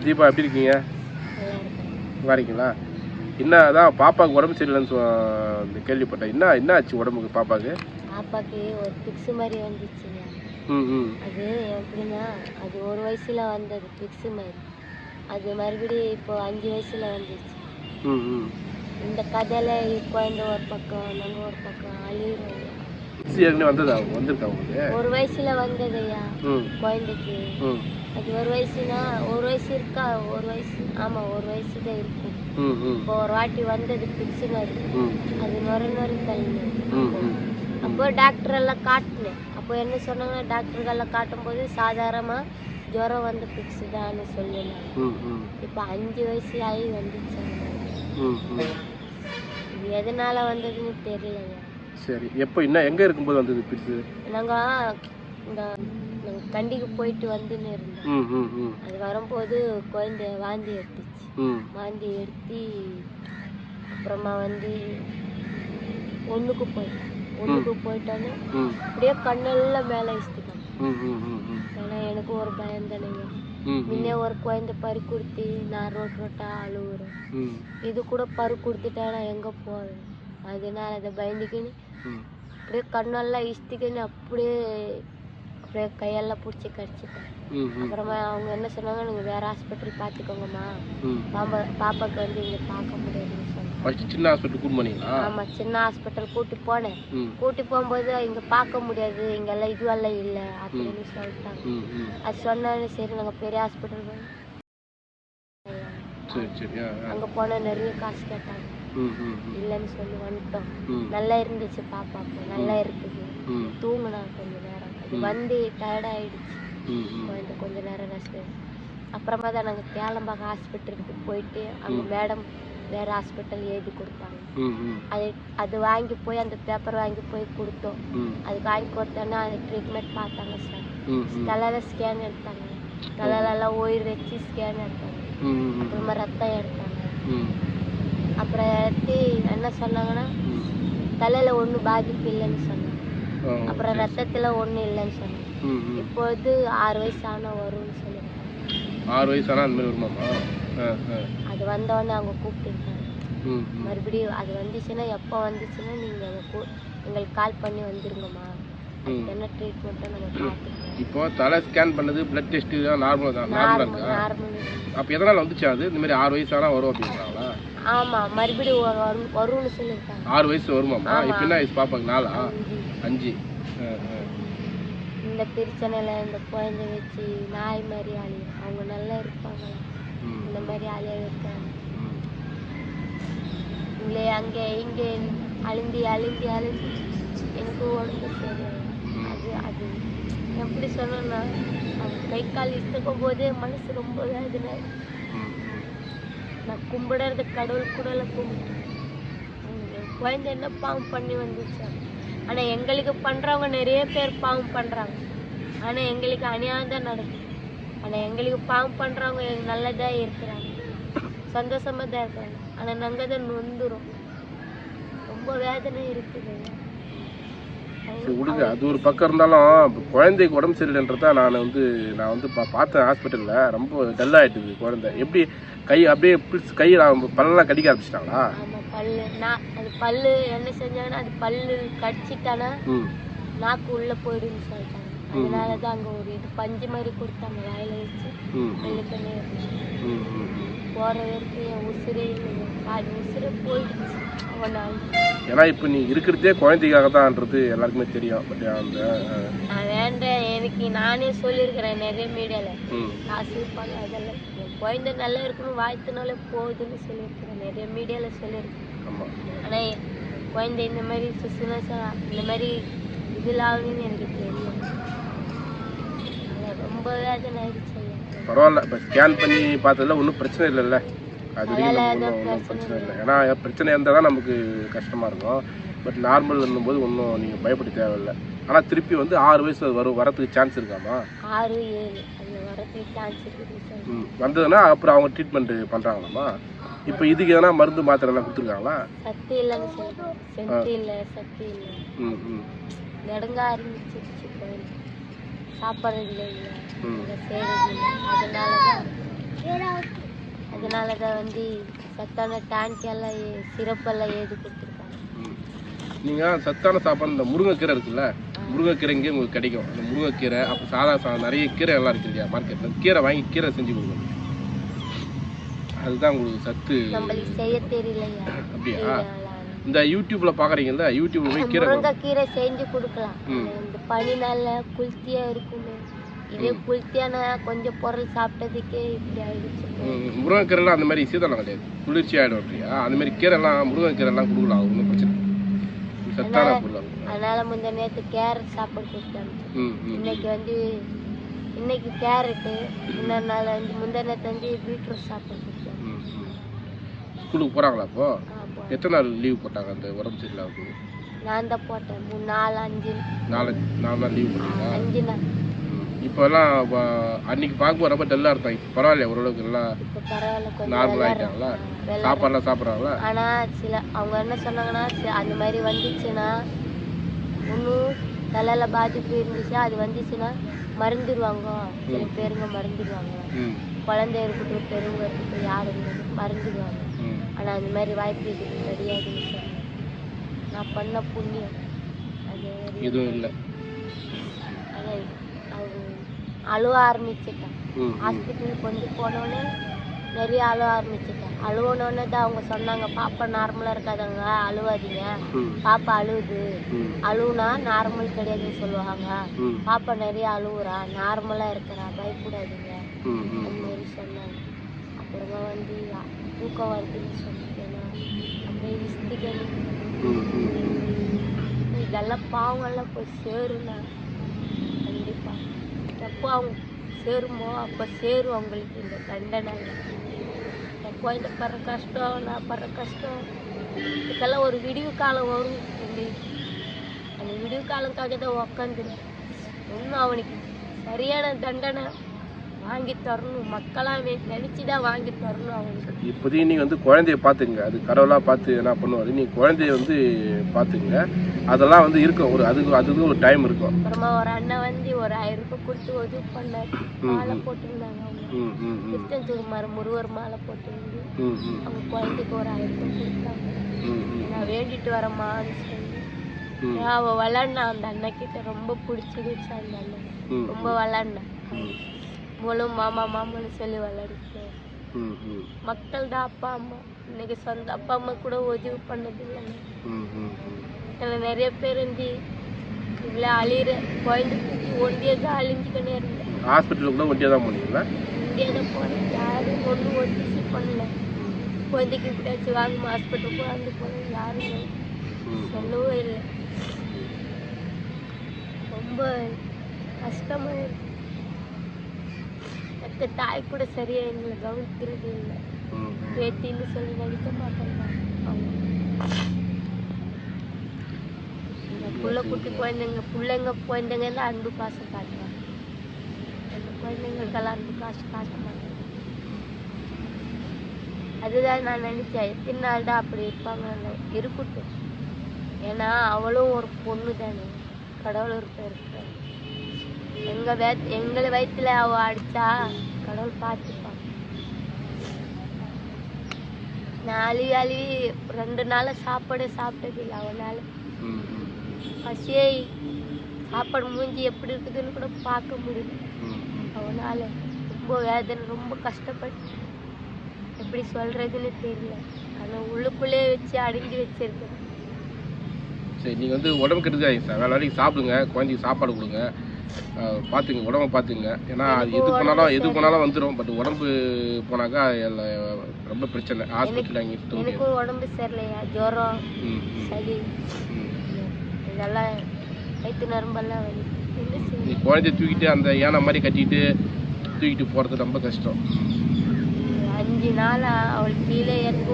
தீபா எப்படி இருக்கீங்க? இருக்கீங்களா? என்ன அதான் பாப்பாவுக்கு உடம்பு சரியில்லைன்னு சொ கேள்விப்பட்டேன். என்ன என்ன ஆச்சு உடம்புக்கு பாப்பாவுக்கு பாப்பாக்கு ஒரு பிக்ஸ் மாதிரி வந்துச்சுங்க. ம் ம். அது எப்படின்னா அது ஒரு வயசுல வந்தது பிக்ஸ் மாதிரி. அது மறுபடியும் இப்போ அஞ்சு வயசுல வந்துச்சு. ம் ம். இந்த கதையில குழந்தை ஒரு பக்கம் நாங்கள் ஒரு பக்கம் அழியிறோம். சரி, ஏற்கனவே வந்ததா? வந்திருக்கா உங்களுக்கு? ஒரு வயசுல வந்தது ஐயா ம். குழந்தைக்கு? அது ஒரு வயசுனா ஒரு வயசு இருக்கா? ஒரு வயசு ஆமா ஒரு வயசு தான் இருக்கும் இப்போ ஒரு வாட்டி வந்தது மாதிரி ம். அது நொர நொறு ம் அப்போ டாக்டர் எல்லாம் காட்டினேன். அப்போ என்ன சொன்னாங்க டாக்டர்களெல்லாம் காட்டும்போது சாதாரணமாக ஜுரம் வந்து பிக்ஸ் தான் சொல்லலாம் இப்போ அஞ்சு வயசு ஆகி வந்துச்சு. இது எதனால வந்ததுன்னு தெரியலைங்க சரி. எப்போ என்ன எங்கே இருக்கும்போது வந்தது பிரிச்சு நாங்கள் இந்த நாங்கள் கண்டிக்கு போயிட்டு வந்துன்னு இருந்தோம். அது வரும்போது குழந்தை வாந்தி எடுத்துச்சு. வாந்தி எடுத்து அப்புறமா வந்து ஒன்றுக்கு போயிட்டோம். ஒன்றுக்கு போயிட்டோன்னு அப்படியே கண்ணெல்லாம் மேலே ம் ஏன்னா எனக்கு ஒரு பயம் தானேங்க முன்னே ஒரு குழந்தை பறி கொடுத்து நான் ரோட் ரோட்டா அழுவுறேன். ம். இது கூட பறி கொடுத்துட்டா நான் எங்கே போவேன்? அதனால அதை பயந்துக்கின்னு அப்படியே கண்ணெல்லாம் இஸ்திக்கின்னு அப்படியே அப்படியே கையெல்லாம் பிடிச்சி கடிச்சிட்டேன். அப்புறமா அவங்க என்ன சொன்னாங்க? நீங்கள் வேறு ஹாஸ்பிட்டல் பார்த்துக்கோங்கம்மா. பாப்பா பாப்பாக்கு வந்து இங்கே பார்க்க முடியாதுன்னு சொன்னாங்க. ஃபஸ்ட்டு சின்ன ஹாஸ்பிட்டல் கூட்டு போனீங்களா? ஆமாம் சின்ன ஹாஸ்பிட்டல் கூட்டி போனேன். கூட்டி போகும்போது இங்கே பார்க்க முடியாது இங்கெல்லாம் இதுவெல்லாம் இல்லை அப்படின்னு சொல்லிட்டாங்க. அது சொன்னாலும் சரி நாங்கள் பெரிய ஹாஸ்பிட்டல் போய் அங்கே போனால் நிறைய காசு கேட்டாங்க. இல்லைன்னு சொல்லி வந்துட்டோம். நல்லா இருந்துச்சு பாப்பாக்கு நல்லா இருக்குது. தூங்கினா கொஞ்ச நேரம். அது வந்து டயர்டாயிடுச்சு ம் ம். குழந்தை கொஞ்ச நேரம் ரெஸ்ட் அப்புறமா தான் நாங்கள் கேளம்பாக ஹாஸ்பிட்டலுக்கு போயிட்டு அங்கே மேடம் வேறு ஹாஸ்பிட்டல் எழுதி கொடுத்தாங்க. அது அது வாங்கி போய் அந்த பேப்பர் வாங்கி போய் கொடுத்தோம். அது வாங்கி கொடுத்தோன்னா அது ட்ரீட்மெண்ட் பார்த்தாங்க சார் தலையில் ஸ்கேன் எடுத்தாங்க. தலையிலலாம் உயிர் வச்சு ஸ்கேன் எடுத்தாங்க. அப்புறமா ரத்தம் எடுத்தாங்க. அப்புறம் எடுத்து என்ன சொன்னாங்கன்னா தலையில் ஒன்றும் பாதிப்பு இல்லைன்னு சொன்னாங்க. அப்புறம் ரத்தத்தில் ஒன்றும் இல்லைன்னு சொன்னாங்க. இப்போது ஆறு வயசு ஆனால் வரும்னு சொல்லியிருக்காங்க ஆறு வயசு ஆனால் அந்த மாதிரி வருமாமா அது வந்தோடனே அவங்க கூப்பிட்டுருக்காங்க மறுபடியும் அது வந்துச்சுன்னா எப்போ வந்துச்சுன்னா நீங்கள் அதை கூ எங்களுக்கு கால் பண்ணி வந்துருங்கம்மா. என்ன ட்ரீட்மெண்ட்டோ நம்ம பார்த்துக்கலாம். இப்போ தலை ஸ்கேன் பண்ணது பிளட் டெஸ்ட் நார்மல் தான் நார்மலாக நார்மல் இருக்கா? நார்மல் அப்போ எதனால் வந்துச்சு அது? இந்த மாதிரி ஆறு வயசு ஆனால் வரும் அப்படின்றாங்களா? ஆமாம் மறுபடியும் வரும் வரும் வரும்னு சொல்லியிருக்காங்க. ஆறு வயசு வருமாமா இப்போ என்ன வயசு பாப்பாங்க நாலா? அஞ்சு. இந்த பிரச்சனையில் இந்த குழந்தை வச்சு நாய் மாதிரி அழியும் அவங்க நல்லா இருப்பாங்களா? ம். இந்த மாதிரி வைக்காங்க ம். இங்கே அங்கே இங்கே அழுந்தி அழுந்தி அழுந்தி. எனக்கு உடம்பு சரியாயிடும் அது அது எப்படி சொன்னோன்னா அவங்க கை கால் இழுத்துக்கும் போதே மனசு ரொம்ப வேதனை. நான் கும்பிடுறது கடவுள் கூட கும்பிட்டேன் என் குழந்தை என்ன பாவம் பண்ணி வந்துச்சு. ஆனால் எங்களுக்கு பண்ணுறவங்க நிறைய பேர் பாவம் பண்ணுறாங்க ஆனால் எங்களுக்கு அநியாயம் தான் நடக்குது. ஆனால் எங்களுக்கு பாவம் பண்ணுறவங்க நல்லதாக இருக்கிறாங்க. சந்தோஷமாக தான் இருக்கிறாங்க ஆனால் நாங்கள் தான் நொந்துரும் ரொம்ப வேதனை இருக்குது. சரி விடுங்க. அது ஒரு பக்கம் இருந்தாலும் குழந்தைக்கு உடம்பு சரியில்லைன்றதா நான் வந்து நான் வந்து பா பார்த்தேன் ஹாஸ்பிட்டலில். ரொம்ப டல்லாகிட்டுது குழந்தை. எப்படி கை அப்படியே பிடிச்சி கை பல்லெல்லாம் கடிக்க ஆரம்பிச்சிட்டாங்களா? பல்லு. நான் அது பல்லு என்ன செஞ்சாங்கன்னா அது பல்லு கடிச்சிட்டானா நாக்கு உள்ளே போயிடுன்னு சொல்லிட்டாங்க. அதனால தான் அங்கே ஒரு இது பஞ்சு மாதிரி கொடுத்தாங்க வாயில வச்சு வெள்ளிக்கண்ணே போகிற வரைக்கும் என் உசுரே இல்லைங்க. பாதி உசுரே போயிடுச்சு. அவனால் ஏன்னா இப்போ நீ இருக்கிறதே குழந்தைக்காக தான்ன்றது எல்லாருக்குமே தெரியும். பட் அந்த வேண்டேன் எனக்கு நானே சொல்லியிருக்கிறேன் நிறைய மீடியாவில் காசு பணம் அதெல்லாம். குழந்தை நல்லா இருக்கணும் வாழ்த்துனாலே போகுதுன்னு சொல்லியிருக்கிறேன். நிறைய மீடியாவில் சொல்லியிருக்கேன். ஆனால் குழந்தை இந்த மாதிரி சுசுனஸா இந்த மாதிரி இதில் ஆகுதுன்னு எனக்கு தெரியும். ரொம்ப வேதனை ஆயிடுச்சு. பரவாயில்ல. இப்போ ஸ்கேன் பண்ணி பார்த்ததுல ஒன்றும் பிரச்சனை இல்லைல்ல. அது வரைக்கும் நமக்கு ஒன்றும் பிரச்சனை இல்லை. ஏன்னா பிரச்சனை இருந்தால் தான் நமக்கு கஷ்டமாக இருக்கும். பட் நார்மல் இருந்தும்போது ஒன்றும் நீங்கள் பயப்பட தேவையில்லை. ஆனால் திருப்பி வந்து ஆறு வயசு வரும் வரத்துக்கு சான்ஸ் இருக்காமா? ஆறு ஏழு ம். வந்ததுன்னா அப்புறம் அவங்க ட்ரீட்மெண்ட் பண்ணுறாங்களாமா இப்போ இதுக்கு எதனா மருந்து மாத்திரை எல்லாம் கொடுத்துருக்காங்களா? சக்தி இல்லை சக்தி இல்லை ம் ம். நெடுங்க ஆரம்பிச்சிருச்சு குழந்தை சாப்பிட்றது இல்லை இல்லை. அதனால தான் அதனால தான் வந்து சத்தான ஏ- சிரப்பெல்லாம் எழுதி கொடுத்துருக்காங்க. ம். நீங்க சத்தான சாப்பாடு இந்த முருங்கைக்கீரை இருக்குல்ல? முருங்கைக்கீரை இங்கே உங்களுக்கு கிடைக்கும். அந்த முருங்கைக்கீரை அப்புறம் சாதா சாதம் நிறைய கீரை எல்லாம் இருக்கு இல்லையா மார்க்கெட்டில் கீரை வாங்கி கீரை செஞ்சு கொடுக்கணும் அதுதான் உங்களுக்கு சத்து. செய்ய தெரியலையா? அப்படியா. இந்த யூடியூப்ல பாக்குறீங்கல்ல யூடியூப்ல போய் கீரை முருங்கைக்கீரை செஞ்சு கொடுக்கலாம். இந்த பனி நாள்ல குளிர்ச்சியா இருக்குமே இதே குளிர்ச்சியான கொஞ்சம் பொருள் சாப்பிட்டதுக்கே இப்படி ஆயிடுச்சு. முருங்கைக்கீரைலாம் அந்த மாதிரி சீதளம் கிடையாது. குளிர்ச்சி ஆகிடும் இல்லையா அந்த மாதிரி கீரைலாம் முருங்கைக்கீரைலாம் கொடுக்கலாம். ஒன்றும் பிரச்சனை சத்தான பொருள் அது. அதனால முந்த நேற்று கேரட் சாப்பாடு கொடுத்தாங்க இன்னைக்கு வந்து இன்னைக்கு கேரட்டு இன்னொரு நாள் வந்து முந்த நேற்று வந்து பீட்ரூட் சாப்பாடு கொடுத்தாங்க. ஸ்கூலுக்கு போகிறாங்களா அப்போ. எத்தனை நாள் லீவ் போட்டாங்க அந்த உடம்பு சரியில்லாத நான் தான் போட்டேன். மூணு நாலு அஞ்சு. நாலு நாலு நாள் லீவ் போட்டீங்களா? அஞ்சு நாள். இப்போ எல்லாம் வ- அன்னைக்கு பார்க்கும்போது ரொம்ப டல்லாக இருந்தாங்க இப்போ பரவாயில்ல ஓரளவுக்கு எல்லாம் இப்போ பரவாயில்ல கொஞ்சம் நார்மல் நல்லா ஆகிட்டாங்களா சாப்பாடுலாம் சாப்பிட்றாங்களா? ஆனா சில அவங்க என்ன சொன்னாங்கன்னா அந்த மாதிரி வந்துச்சுன்னா ஒன்றும் தலையில பாதிப்பு இருந்துச்சுன்னா அது வந்துச்சுன்னா மறந்துடுவாங்க சில பேருங்க மறந்துடுவாங்க குழந்தை இருக்கட்டும் பெருங்க இருக்கட்டும் யாரு இருக்கட்டும் மறந்துடுவாங்க ம். ஆனா அந்த மாதிரி வாய்ப்பு இதுக்கு கிடையாதுன்னு நான் பண்ண புண்ணியம். அது எதுவும் இல்லை. அவங்க அழுவ ஆரம்பிச்சிட்டேன். ஹாஸ்பிட்டலுக்கு வந்து போனோடனே நிறைய அழுவ ஆரம்பிச்சிட்டேன். அழுவனோடனே தான் அவங்க சொன்னாங்க பாப்பா நார்மலாக இருக்காதவங்க அழுவாதீங்க. பாப்பா அழுவுது. ம். அழுவுனா நார்மல் கிடையாதுன்னு சொல்லுவாங்க. பாப்பா நிறைய அழுவுறா நார்மலாக இருக்கிறா பயப்படாதீங்க. அந்த மாதிரி சொன்னாங்க. அப்புறமா வந்து தூக்கம் வருதுன்னு சொன்னேன் அப்படியே இஸ்திகன் இதெல்லாம் பாவங்கள்லாம் போய் சேருண்ணா எப்போ அவங்க சேருமோ அப்போ சேரும் அவங்களுக்கு இந்த தண்டனை. எப்போ இந்த படுற கஷ்டம் நான் படுற கஷ்டம். இதுக்கெல்லாம் ஒரு விடிவு காலம் வரும் எங்களுக்கு அந்த விடிவு காலத்துக்காக தான் உக்காந்துருக்கேன். இன்னும் அவனுக்கு சரியான தண்டனை. வாங்கி தரணும். மக்களாக நினச்சி தான் வாங்கி தரணும் அவனுக்கு இப்போதைக்கு நீங்கள் வந்து குழந்தைய பார்த்துங்க அது கடவுளாக பார்த்து என்ன பண்ணுவார்? நீங்கள் குழந்தைய வந்து பார்த்துங்க அதெல்லாம் வந்து இருக்கும் ஒரு அதுக்கு அதுக்கு ஒரு டைம் இருக்கும். அப்புறமா ஒரு அண்ணன் வந்து ஒரு ஆயிரம் ரூபாய் கொடுத்து உதவி பண்ணார். மாலை போட்டிருந்தாங்க அவங்க. கிருஷ்ணன் மரம் முருகர் மாலை போட்டிருந்து அவங்க குழந்தைக்கு ஒரு ஆயிரம் ரூபாய் கொடுத்தாங்க. நான் வேண்டிட்டு வரமான்னு சொல்லி. ம். நான் அவ விளாட்னா அந்த அண்ணன் கிட்ட ரொம்ப பிடிச்சிருச்சு அந்த அண்ணன். ரொம்ப விளாட்னான் மூலம் மாமா மாமான்னு சொல்லி ம் மக்கள் தான் அப்பா அம்மா. இன்னைக்கு சொந்த அப்பா அம்மா கூட உதவி பண்ணதில்லை. இதில் நிறைய பேர் வந்து இவ்வளோ அழியிற குழந்தை தூக்கி ஒண்டியே தான் அழிஞ்சுக்கினே இருந்தேன் ஹாஸ்பிட்டலுக்கு கூட ஒண்டியாக தான் போனீங்களா? இந்தியா தான் போனேன். யாரும் ஒன்றும் ஒத்துச்சு பண்ணல. குழந்தைக்கு இப்படியாச்சும் வாங்க ஹாஸ்பிட்டல் போகாந்து போனேன். யாரும் ம். சொல்லவே இல்லை. ரொம்ப கஷ்டமா இருக்கு. மற்ற தாய் கூட சரியா எங்களை கவனிக்கிறது இல்லை. பேத்தின்னு சொல்லி நடிக்க மாட்டாங்க புள்ள குட்டி குழந்தைங்க பிள்ளைங்க குழந்தைங்க தான் அன்பு பாசம் காட்டுவாங்க அந்த குழந்தைங்களுக்கெல்லாம் அன்பு காசு காட்ட மாட்டாங்க அதுதான் நான் நினைச்சேன். எத்தனை நாள் தான் அப்படி இருப்பாங்க இருக்கட்டும். ஏன்னா அவளும் ஒரு பொண்ணு தானே கடவுள் இருக்க இருக்கிற எங்க வே எங்களை வயித்துல அவ அடிச்சா கடவுள் பார்த்துப்பான் நான் அழுவி அழுவி ரெண்டு நாள் சாப்பாடு சாப்பிட்டது இல்லை அவனால. பசியே சாப்பாடு மூஞ்சி எப்படி இருக்குதுன்னு கூட பார்க்க முடியல. அவனால ரொம்ப வேதனை ரொம்ப கஷ்டப்பட்டு. எப்படி சொல்றதுன்னு தெரியல. ஆனால் உள்ளுக்குள்ளே வச்சு அடங்கி வச்சிருக்கேன். சரி நீங்கள் வந்து உடம்பு கெடுக்காதீங்க சார் வேலை வேலைக்கு சாப்பிடுங்க குழந்தைக்கு சாப்பாடு கொடுங்க. பார்த்துங்க உடம்ப பார்த்துங்க ஏன்னா அது எது போனாலும் எது போனாலும் வந்துடும் பட் உடம்பு போனாக்கா ரொம்ப பிரச்சனை. ஹாஸ்பிட்டல் அங்கே சுத்த முடியாது உடம்பு சரியில்லையா? ஜுரம் சளி. இதெல்லாம் வயிற்று நரம்பெல்லாம் வலி. குழந்தைய தூக்கிட்டு அந்த யானை மாதிரி கட்டிட்டு தூக்கிட்டு போகிறது ரொம்ப கஷ்டம். அஞ்சு நாளா அவள் கீழே இறங்க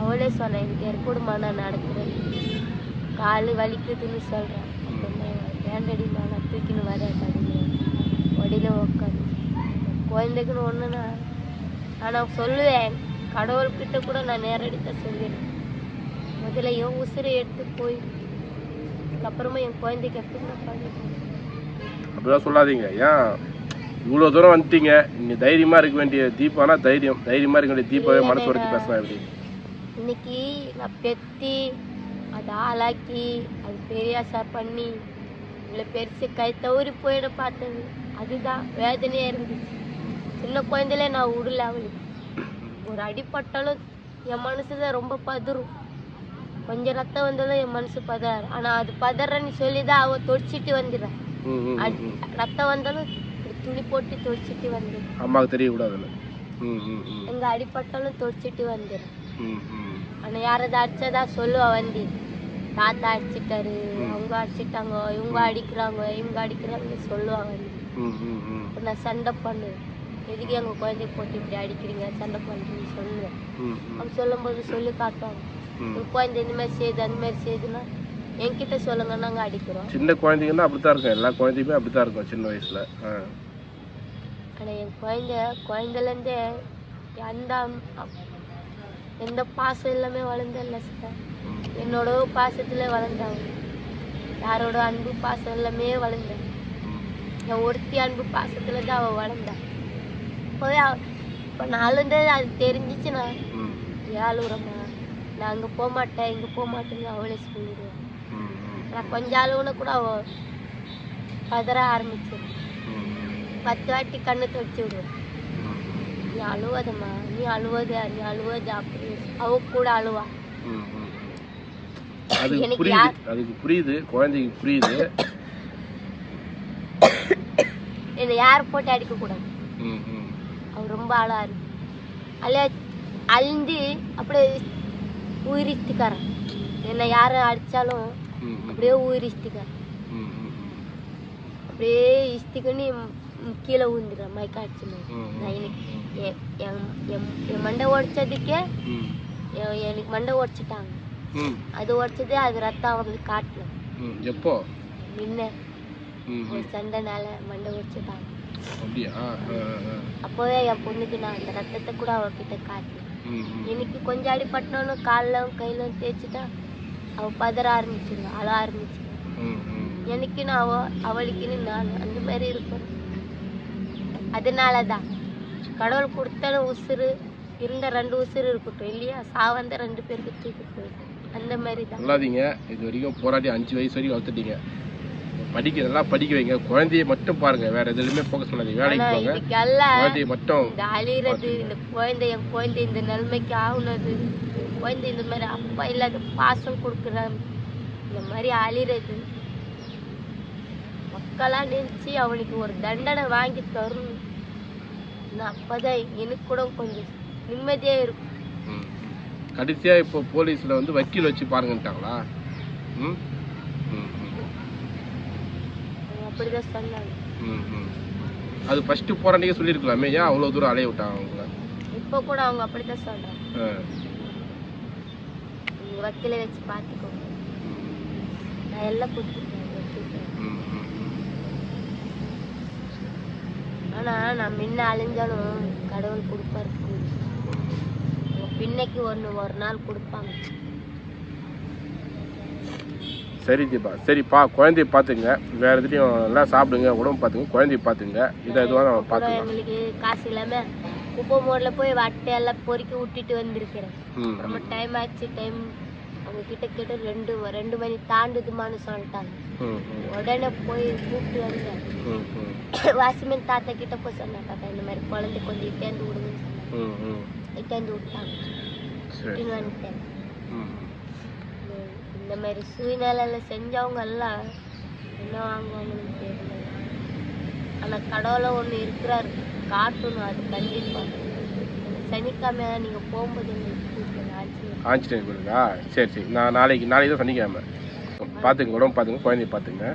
அவளே சொன்னேன் எனக்கு இறக்கூடுமா நான் நடக்கிறேன் கால் வலிக்குதுன்னு சொல்கிறேன் வேண்டடிமா நான் தூக்கின்னு வரேன் கடையில். வடியில் உட்காந்து குழந்தைக்குன்னு ஒன்றுனா நான் சொல்லுவேன். கடவுள்கிட்ட கூட நான் நேரடியாக சொல்லிடுவேன் முதல்ல என் உசுரை எடுத்து போய் அதுக்கப்புறமா என் குழந்தைக்கு எப்படி நான் பண்ணுறேன் அப்படிலாம் சொல்லாதீங்க. ஏன்? இவ்வளோ தூரம் வந்துட்டீங்க. நீ தைரியமாக இருக்க வேண்டிய தீபானா தைரியம். தைரியமாக இருக்க வேண்டிய தீபாவே மனசு உடச்சி பேசலாம் எப்படி? இன்னைக்கு நான் பெத்தி அதை ஆளாக்கி அது பெரியாசா பண்ணி இவ்வளோ பெருசு கை தவறி போயிட பார்த்தது. அதுதான் வேதனையாக இருந்துச்சு. சின்ன குழந்தையில நான் விடல அவளுக்கு. ஒரு அடிப்பட்டாலும் என் மனசு தான் ரொம்ப பதறும். கொஞ்சம் ரத்தம் வந்தாலும் என் மனசு பதறாரு ஆனால் அது பதறன்னு சொல்லி தான் அவள் தொடிச்சிட்டு வந்துடுறான். ரத்தம் வந்தாலும் துணி போட்டு தொடிச்சிட்டு வந்துடும் அம்மாவுக்கு ம் எங்க அடிப்பட்டாலும் தொடிச்சிட்டு வந்துடும் ம் ம். ஆனா யாராவது அடிச்சதா சொல்லுவா வந்து தாத்தா அடிச்சிட்டாரு அவங்க அடிச்சிட்டாங்க இவங்க அடிக்கிறாங்க இவங்க அடிக்கிறாங்கன்னு சொல்லுவா வந்து ம் ம் ம். அப்ப நான் சண்டை பண்ணுவேன். எதுக்கு எங்க குழந்தைய போட்டு இப்படி அடிக்கிறீங்க சண்டை பண்ணுறீங்கன்னு சொல்லுவேன். அவங்க சொல்லும்போது சொல்லி காட்டுவாங்க. ம். உங்க குழந்தை இந்த மாதிரி செய்யுது அந்த மாதிரி செய்யுதுன்னா என்கிட்ட சொல்லுங்க நாங்க அடிக்கிறோம். சின்ன குழந்தைங்கன்னா அப்படி தான் இருக்கும். எல்லா குழந்தையுமே அப்படி தான் இருக்கும் சின்ன வயசில். ஆ. ஆனா என் குழந்தை குழந்தைலேருந்தே அந்த எந்த பாசம் எல்லாமே வளர்ந்ததில்ல சார் ம் என்னோட பாசத்துல வளர்ந்தாங்க யாரோட அன்பு பாசம் எல்லாமே வளர்ந்தேன் என் ஒருத்தி அன்பு பாசத்துல தான் அவள் வளர்ந்தா போய் இப்போ நாலுந்தே அது தெரிஞ்சிச்சுன்னா ஏழுறம்மா நான் அங்கே போக மாட்டேன் இங்கே போக மாட்டேன்னு அவளே சொல்லிடுவேன் நான் கொஞ்சம் அழுவுன கூட அவள் பதற ஆரம்பிச்சு ம் பத்து வாட்டி கண்ணு துடைச்சி விடுவேன் நீ அழுவதம்மா. நீ அழுவத நீ அழுவத அப்படி அவ கூட அழுவா. ம், ம். அது எனக்கு புரியுது யார்- அதுக்கு புரியுது குழந்தைக்கு புரியுது என்னை யார் போட்டு அடிக்கக்கூடாது ம், ம். அவர் ரொம்ப அழாரு அழிய அழிந்து அப்படியே உயிரிச்சுக்காரன் என்னை யாரும் அடித்தாலும் ம், ம். அப்படியே ம், அப்படியே இஸ்திக்கன்னு கீழே ஊந்துடுறேன் மயக்க அடிச்சு. நான் எனக்கு என் மண்டை உடைச்சதுக்கே எனக்கு மண்டை உடைச்சிட்டாங்க அது உடைச்சதே அது ரத்தம் அவங்களுக்கு காட்டல. எப்போ முன்ன. சண்டைனால மண்டை உடைச்சிட்டாங்க அப்படியா. அப்போவே என் பொண்ணுக்கு நான் அந்த ரத்தத்தை கூட அவகிட்ட ம். எனக்கு கொஞ்சம் அடிபட்டோன்னு காலில் கையிலும் தேய்ச்சிட்டா அவள் பதற ஆரம்பிச்சிருவா அழ ம். எனக்குன்னு அவ அவளுக்குன்னு நான் அந்த மாதிரி இருப்பேன் அதனால தான் கடவுள் கொடுத்தால உசுறு இருந்த ரெண்டு உசுறு இருக்கட்டும் இல்லையா சாவந்த ரெண்டு பேருக்கு தூக்கி போயிடும் அந்த மாதிரி தான் சொல்லாதீங்க. இது வரைக்கும் போராடி அஞ்சு வயசு வரைக்கும் வளர்த்துட்டீங்க. படிக்க நல்லா படிக்க வைங்க. குழந்தைய மட்டும் பாருங்க. வேற எதுலையுமே ஃபோக்கஸ் பண்ணாதீங்க. வேலைக்கு போங்க. குழந்தைய மட்டும் இந்த அழிறது இந்த குழந்தை என் குழந்தை இந்த நிலைமைக்கு ஆகுனது குழந்தை இந்த மாதிரி அப்பா இல்லாத பாசம் கொடுக்குற இந்த மாதிரி அழிறது மக்களா நினைச்சு அவனுக்கு ஒரு தண்டனை வாங்கி தரணும். நான் அப்பதான் எனக்கு கூட கொஞ்சம் நிம்மதியா இருக்கும். ம். கடைசியா இப்போ போலீஸ்ல வந்து வக்கீல் வச்சு பாருங்கன்ட்டாங்களா ம் ம். அது ஃபர்ஸ்ட் போராண்டியே சொல்லியிருக்கலாமே ஏன் அவ்வளோ தூரம் அலைய விட்டாங்க அவங்கள இப்போ கூட அவங்க அப்படிதான் சொல்றாங்க ஆ. நீங்க வக்கீலை வச்சு பார்த்துக்கோங்க நான் எல்லாம் கொடுத்துருக்கேன் வக்கீல்கிட்ட. ம், ம், ம். ஆனா நான் முன்ன அழிஞ்சாலும் கடவுள் கொடுப்பாரு பின்னைக்கு ஒன்று ஒரு நாள் கொடுப்பாங்க. சரி தீபா சரிப்பா குழந்தைய பார்த்துங்க. வேற எதுலையும் நல்லா சாப்பிடுங்க உடம்பு பார்த்துங்க குழந்தைய பார்த்துங்க. இதை எதுவாக நம்ம பார்த்துக்கலாம். எங்களுக்கு காசு இல்லாம குப்பை மோட்ல போய் வட்டை எல்லாம் பொறுக்கி விட்டுட்டு வந்திருக்கிறேன். ரொம்ப டைம் ஆச்சு டைம் அவங்க கிட்ட கிட்ட ரெண்டு ரெண்டு மணி தாண்டுதுமான்னு சொல்லிட்டாங்க. உடனே போய் கூப்பிட்டு வந்தேன். வாசிமன் தாத்தா கிட்ட போய் சொன்னேன் தாத்தா இந்த மாதிரி குழந்தை கொஞ்சம் இட்டேந்து விடுங்கன்னு சொன்னேன். இட்டேந்து விட்டாங்க இட்டுன்னு வந்துட்டேன் ம் இந்த- மாதிரி சூழ்நிலையில செஞ்சவங்க எல்லாம் என்ன வாங்குவாங்கன்னு தெரியல ஆனா கடவுள ஒண்ணு இருக்கிறாரு காட்டணும் அது கண்டிப்பா இந்த சனிக்கிழமை நீங்க போகும்போது ஆஞ்சநேயர் கோயிலுக்கா சரி சரி நான் நாளைக்கு நாளைக்கு தான் சனிக்கிழமை பார்த்துங்க உடம்பு பார்த்துங்க குழந்தைய பார்த்துங்க